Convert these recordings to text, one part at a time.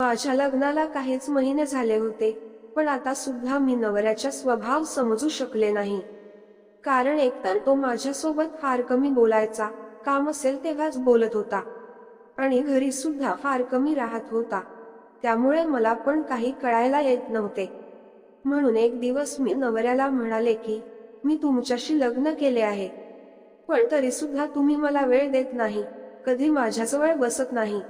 माझ्या लग्नाला काहीच महिने झाले होते पण आता सुद्धा मी नवऱ्याचा स्वभाव समजू शकले नाही. कारण एकतर तो माझ्यासोबत फार कमी बोलायचा काम असेल तेव्हाच बोलत होता. आणि घरी सुद्धा फार कमी राहत होता. त्यामुळे मला पण काही कळायला येत नव्हते. म्हणून एक दिवस मी नवऱ्याला म्हणाले की मी तुमच्याशी लग्न केले आहे. पण तरी सुद्धा तुम्ही मला वेळ देत नाही. कधी माझ्याजवळ बसत नाही.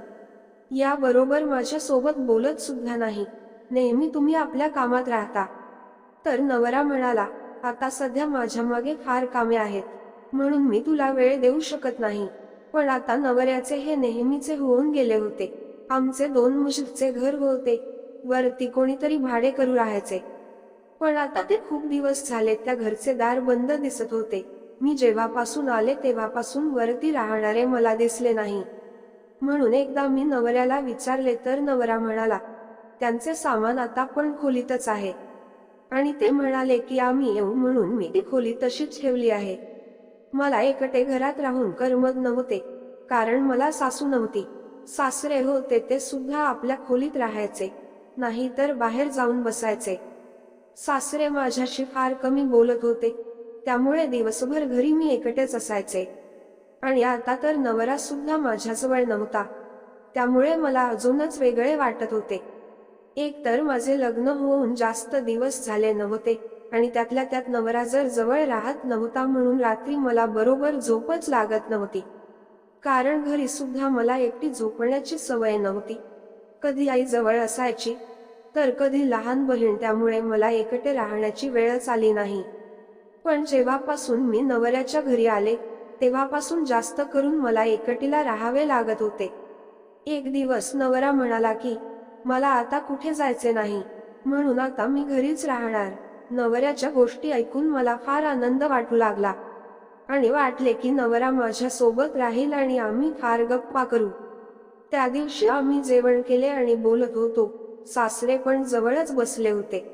याबरोबर माझ्यासोबत बोलत सुद्धा नाही. नेहमी तुम्ही आपल्या कामात राहता. तर नवरा म्हणाला आता सध्या माझ्या मागे फार कामे आहेत. म्हणून मी तुला वेळ देऊ शकत नाही. पण आता नवऱ्याचे हे नेहमीचे होऊन गेले होते. आमचे दोन मुशीचे घर होते. वरती कोणीतरी भाडे करू राहायचे. पण आता ते खूप दिवस झाले त्या घरचे दार बंद दिसत होते. मी जेव्हापासून आले तेव्हापासून वरती राहणारे मला दिसले नाही. म्हणून एकदा मी नवऱ्याला विचारले तर नवरा म्हणाला त्यांचे सामान आता पण खोलीतच आहे. आणि ते म्हणाले की आम्ही येऊ म्हणून मी ती खोली तशीच ठेवली आहे. मला एकटे घरात राहून करमत नव्हते कारण मला सासू नव्हती. सासरे होते ते सुद्धा आपल्या खोलीत राहायचे नाही तर बाहेर जाऊन बसायचे. सासरे माझ्याशी फार कमी बोलत होते त्यामुळे दिवसभर घरी मी एकटेच असायचे. आणि आता तर नवरा सुद्धा माझ्याजवळ नव्हता. त्यामुळे मला अजूनच वेगळे वाटत होते. एक तर माझे लग्न होऊन जास्त दिवस झाले नव्हते आणि त्यातल्या त्यात नवरा जर जवळ राहत नव्हता म्हणून रात्री मला बरोबर झोपच लागत नव्हती. कारण घरी सुद्धा मला एकटी झोपण्याची सवय नव्हती. कधी आई जवळ असायची तर कधी लहान बहीण त्यामुळे मला एकटे राहण्याची वेळच आली नाही. पण जेव्हापासून मी नवऱ्याच्या घरी आले तेव्हापासून जास्त करून मला एकटीला राहावे लागत होते. एक दिवस नवरा म्हणाला की मला आता कुठे जायचे नाही? म्हणून आता मी घरीच राहणार. नवऱ्याच्या गोष्टी ऐकून मला फार आनंद वाटू लागला. आणि वाटले की नवरा माझ्या सोबत राहील आणि आम्ही फार गप्पा करू. त्या दिवशी आम्ही जेवण केले आणि बोलत होतो. सासरे पण जवळच बसले होते.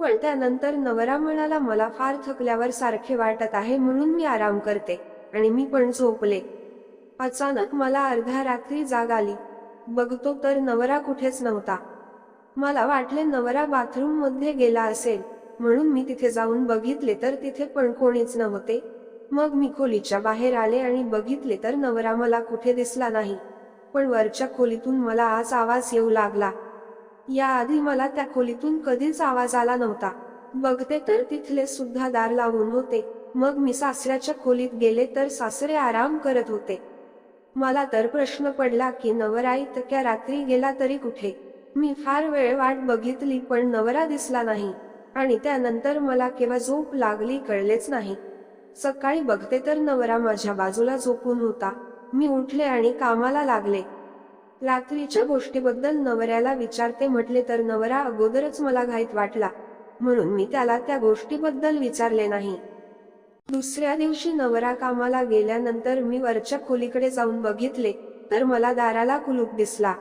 पण त्यानंतर नवरा म्हणाला मला फार थकल्यावर सारखे वाटत आहे म्हणून मी आराम करते. आणि मी पण झोपले. अचानक मला अर्ध्या रात्री जाग आली. बघतो तर नवरा कुठेच नव्हता. मला वाटले नवरा बाथरूममध्ये गेला असेल. म्हणून मी तिथे जाऊन बघितले तर तिथे पण कोणीच नव्हते. मग मी खोलीच्या बाहेर आले आणि बघितले तर नवरा मला कुठे दिसला नाही. पण वरच्या खोलीतून मला आज आवाज येऊ लागला. याआधी मला त्या खोलीतून कधीच आवाज आला नव्हता. बघते तर तिथले सुद्धा दार लावून होते. मग मी सासऱ्याच्या खोलीत गेले तर सासरे आराम करत होते. मला तर प्रश्न पडला की नवरा इतक्या रात्री गेला तरी कुठे? मी फार वेळ वाट बघितली पण नवरा दिसला नाही. आणि त्यानंतर मला केव्हा झोप लागली कळलेच नाही. सकाळी बघते तर नवरा माझ्या बाजूला झोपून होता. मी उठले आणि कामाला लागले. रात्रीच्या गोष्टीबद्दल नवऱ्याला विचारते म्हटले तर नवरा अगोदरच मला घाईत वाटला. म्हणून मी त्याला त्या गोष्टीबद्दल विचारले नाही. दुसऱ्या दिवशी नवरा कामाला गेल्यानंतर मी वरच्या खोलीकडे जाऊन बघितले तर मला दाराला कुलूप दिसला.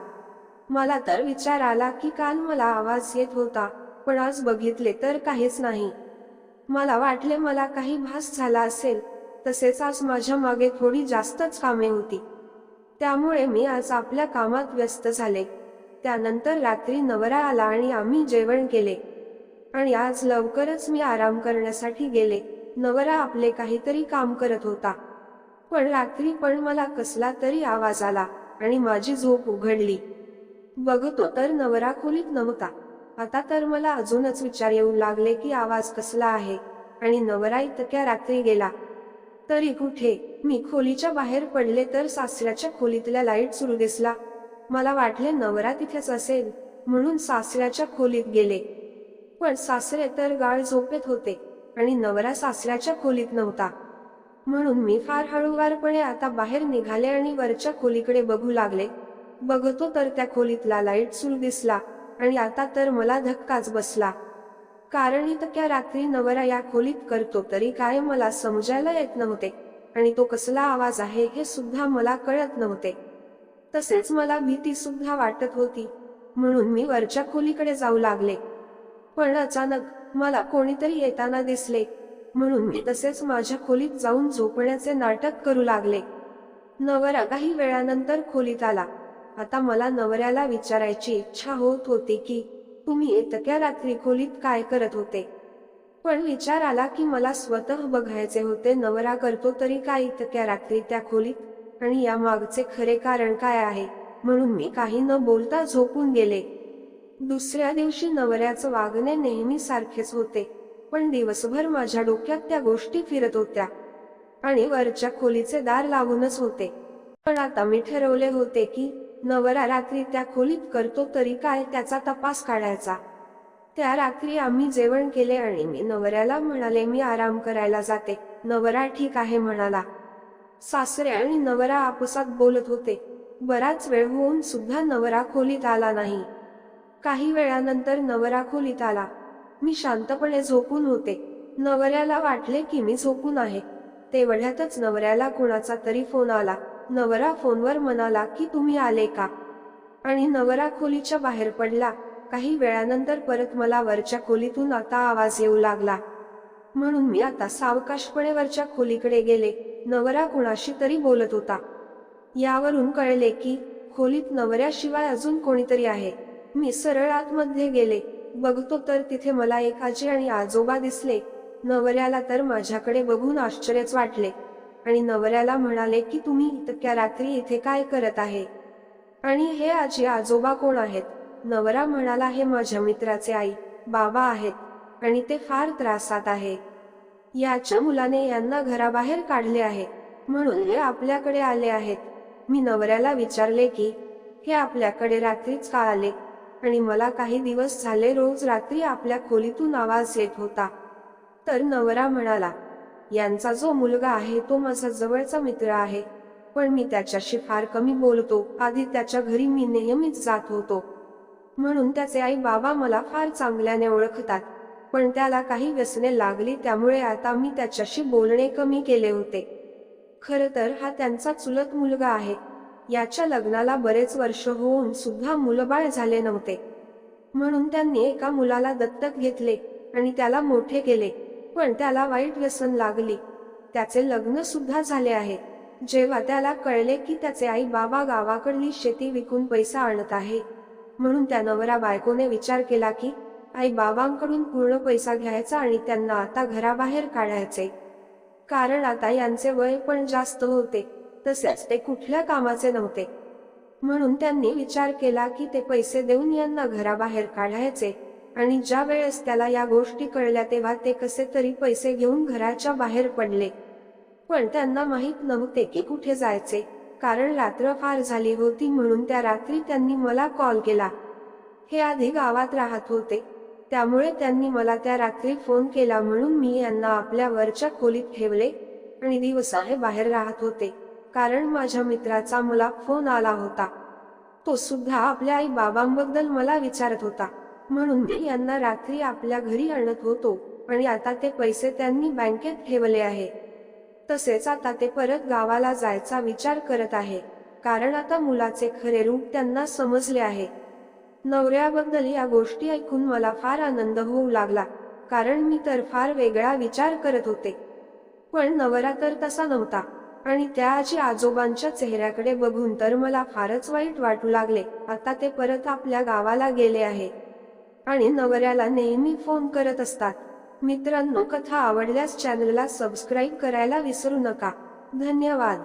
मला तर विचार आला की काल मला आवाज येत होता पण आज बघितले तर काहीच नाही. मला वाटले मला काही भास झाला असेल तसेच आज माझ्या मागे थोडी जास्तच कामे होती. त्यामुळे मी आज आपल्या कामात व्यस्त झाले. त्यानंतर रात्री नवरा आला आणि आम्ही जेवण केले. आणि आज लवकरच मी आराम करण्यासाठी गेले. नवरा आपले काहीतरी काम करत होता. पण रात्री पण मला कसला तरी आवाज आला आणि माझी झोप उघडली. बघतो तर नवरा खोलीत नव्हता. आता तर मला अजूनच विचार येऊ लागले की आवाज कसला आहे आणि नवरा इतक्या रात्री गेला. तरी कुठे? मी खोलीच्या बाहेर पडले तर सासऱ्याच्या खोलीतल्या लाइट सुरू दिसला. मला वाटले नवरा तिथेच असेल म्हणून सासऱ्याच्या खोलीत गेले. पण सासरे तर गाळ झोपेत होते. आणि नवरा सासऱ्याच्या खोलीत नव्हता. म्हणून मी फार हळूवारपणे आता बाहेर निघाले आणि वरच्या खोलीकडे बघू लागले. बघतो तर त्या खोलीतला लाइट सुरू दिसला आणि आता तर मला धक्काच बसला. कारण इतक्या रात्री नवरा या खोलीत करतो तरी काय मला समजायला येत नव्हते आणि तो कसला आवाज आहे हे सुद्धा मला कळत नव्हते. तसेच मला भीती सुद्धा वाटत होती. म्हणून मी वरच्या खोलीकडे जाऊ लागले. पण अचानक मला कोणीतरी येताना दिसले. म्हणून मी तसेच माझ्या खोलीत जाऊन झोपण्याचे नाटक करू लागले. नवरा काही वेळानंतर खोलीत आला. आता मला नवऱ्याला विचारायची इच्छा होत होती की तुम्ही इतक्या रात्री खोलीत काय करत होते? पण विचार आला की मला स्वतः बघायचे होते नवरा करतो तरी काय इतक्या रात्री त्या खोलीत? आणि या मागचे खरे कारण काय आहे? म्हणून मी काही न बोलता झोपून गेले. दुसऱ्या दिवशी नवऱ्याचं वागणे नेहमी सारखेच होते पण दिवसभर माझ्या डोक्यात त्या गोष्टी फिरत होत्या आणि वरच्या खोलीचे दार लागूनच होते. पण आता मी ठरवले होते की नवरा रात्री त्या खोलीत करतो तरी काय त्याचा तपास काढायचा. त्या रात्री आम्ही जेवण केले आणि मी नवऱ्याला म्हणाले मी आराम करायला जाते. नवरा ठीक आहे म्हणाला. सासरे आणि नवरा आपसात बोलत होते. बराच वेळ होऊन सुद्धा नवरा खोलीत आला नाही. काही वेळानंतर नवरा खोलीत आला. मी शांतपणे झोपून होते. नवऱ्याला वाटले की मी झोपून आहे. तेवढ्यातच नवऱ्याला कुणाचा तरी फोन आला. नवरा फोनवर म्हणाला की तुम्ही आले का? आणि नवरा खोलीच्या बाहेर पडला. काही वेळानंतर परत मला वरच्या खोलीतून आता आवाज येऊ लागला. म्हणून मी आता सावकाशपणे वरच्या खोलीकडे गेले. नवरा कुणाशी तरी बोलत होता. यावरून कळले की खोलीत नवऱ्याशिवाय अजून कोणीतरी आहे. मी सरळ आतमध्ये गेले. बघतो तर तिथे मला एक आजी आणि आजोबा दिसले. नवऱ्याला तर माझ्याकडे बघून आश्चर्यच वाटले. आणि नवऱ्याला म्हणाले की तुम्ही इतक्या रात्री इथे काय करत आहे? आणि हे आजी आजोबा कोण आहेत? नवरा म्हणाला हे माझ्या मित्राचे आई बाबा आहेत. आणि ते फार त्रासात आहे. याच्या मुलाने यांना घराबाहेर काढले आहे. म्हणून हे आपल्याकडे आले आहेत. मी नवऱ्याला विचारले की हे आपल्याकडे रात्रीच का आले? आणि मला काही दिवस झाले रोज रात्री आपल्या खोलीतून आवाज येत होता. तर नवरा म्हणाला यांचा जो मुलगा आहे तो माझा जवळचा मित्र आहे. पण मी त्याच्याशी फार कमी बोलतो. आधी त्याच्या घरी मी नेहमीच जात होतो. म्हणून त्याचे आई बाबा मला फार चांगल्याने ओळखतात. पण त्याला काही व्यसने लागली त्यामुळे आता मी त्याच्याशी बोलणे कमी केले होते. खर तर हा त्यांचा चुलत मुलगा आहे. याच्या लग्नाला बरेच वर्ष होऊन सुद्धा मुलबाळ झाले नव्हते. म्हणून त्यांनी एका मुलाला दत्तक घेतले आणि त्याला मोठे केले पण त्याला वाईट व्यसन लागली. त्याचे लग्न सुद्धा झाले आहे. जेव्हा त्याला कळले की त्याचे आई बाबा गावाकडली शेती विकून पैसा आणत आहे म्हणून त्या नवरा बायकोने विचार केला की आई बाबांकडून पूर्ण पैसा घ्यायचा आणि त्यांना आता घराबाहेर काढायचे. कारण आता यांचे वय पण जास्त होते. तसेच ते कुठल्या कामाचे नव्हते. म्हणून त्यांनी विचार केला की ते पैसे देऊन यांना घराबाहेर काढायचे आणि ज्या वेळेस त्याला या गोष्टी कळल्या तेव्हा ते कसे तरी पैसे घेऊन घराच्या बाहेर पडले. पण त्यांना माहीत नव्हते की कुठे जायचे कारण रात्र फार झाली होती म्हणून त्या रात्री त्यांनी मला कॉल केला. हे आधी गावात राहत होते त्यामुळे त्यांनी मला त्या रात्री फोन केला म्हणून मी यांना आपल्या वरच्या खोलीत ठेवले आणि दिवसा हे बाहेर राहत होते. कारण माझ्या मित्राचा मला फोन आला होता. तो सुद्धा आपल्या आई बाबांबद्दल मला विचारत होता. म्हणून मी यांना रात्री आपल्या घरी आणत होतो आणि आता ते पैसे त्यांनी बँकेत ठेवले आहे. तसेच आता ते परत गावाला जायचा विचार करत आहे. कारण आता मुलाचे खरे रूप त्यांना समजले आहे. नवऱ्याबद्दल या गोष्टी ऐकून मला फार आनंद होऊ लागला. कारण मी तर फार वेगळा विचार करत होते. पण नवरा तर तसा नव्हता. आणि त्या आजी आजोबांच्या चेहऱ्याकडे बघून तर मला फारच वाईट वाटू लागले. आता ते परत आपल्या गावाला गेले आहे. आणि नवऱ्याला नेहमी फोन करत असतात. मित्रांनो कथा आवडल्यास चॅनलला सबस्क्राईब करायला विसरू नका. धन्यवाद.